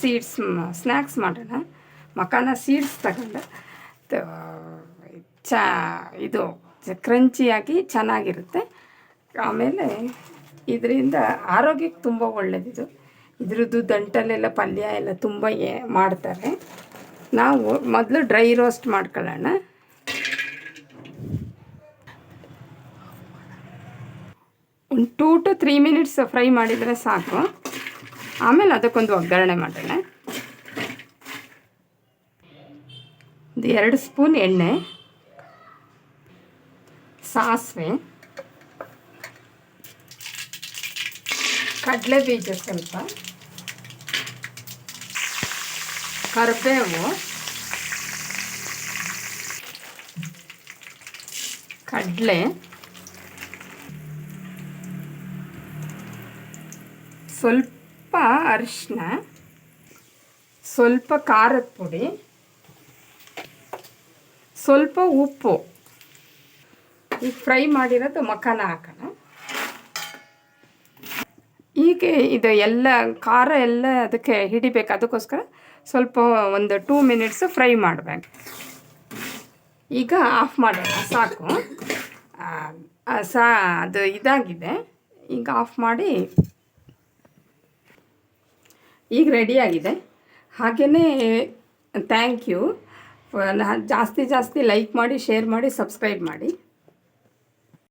Seeds snacks ಮಾಡೋಣ. ಮಕಾನ seeds ತಗೊಂಡು. ಚಾ, ಇದು ಕ್ರಂಚಿಯಾಗಿ ಚೆನ್ನಾಗಿರುತ್ತೆ. ಆಮೇಲೆ ಇದರಿಂದ ಆರೋಗ್ಯಕ್ಕೆ ತುಂಬ ಒಳ್ಳೆಯದಿದು ಇದ್ರದ್ದು ದಂಟಲೆಲ್ಲ, ಪಲ್ಯ ಎಲ್ಲ ತುಂಬ ಮಾಡ್ತಾರೆ. ನಾವು ಮೊದಲು ಡ್ರೈ ರೋಸ್ಟ್ ಮಾಡ್ಕೊಳ್ಳೋಣ. ಒಂದು two to three minutes fry ಮಾಡಿದರೆ ಸಾಕು. ಆಮೇಲೆ ಅದಕ್ಕೊಂದು ಒಗ್ಗರಣೆ ಮಾಡೋಣ ಒಂದು ಎರಡು ಸ್ಪೂನ್ ಎಣ್ಣೆ, ಸಾಸಿವೆ ಕಡಲೆ ಬೀಜ ಸ್ವಲ್ಪ, ಕರಿಬೇವು, ಕಡಲೆ, ಸ್ವಲ್ಪ ಅರಿಶಿನ ಸ್ವಲ್ಪ ಖಾರದ ಪುಡಿ, ಸ್ವಲ್ಪ ಉಪ್ಪು. ಈಗ ಫ್ರೈ ಮಾಡಿರೋದು ಮಖಾನ ಹಾಕೋಣ. ಈಗ ಇದು ಎಲ್ಲ ಖಾರ ಎಲ್ಲ ಅದಕ್ಕೆ ಹಿಡಿಬೇಕು. ಅದಕ್ಕೋಸ್ಕರ ಸ್ವಲ್ಪ ಒಂದು ಟೂ ಮಿನಿಟ್ಸ್ ಫ್ರೈ ಮಾಡಬೇಕು. ಈಗ ಆಫ್ ಮಾಡೋಣ, ಸಾಕು. ಸಾ, ಅದು ಇದಾಗಿದೆ. ಈಗ ಆಫ್ ಮಾಡಿ ಈಗ ರೆಡಿಯಾಗಿದೆ ಹಾಗೆಯೇ ಥ್ಯಾಂಕ್ ಯು ಜಾಸ್ತಿ ಜಾಸ್ತಿ ಲೈಕ್ ಮಾಡಿ ಶೇರ್ ಮಾಡಿ ಸಬ್ಸ್ಕ್ರೈಬ್ ಮಾಡಿ.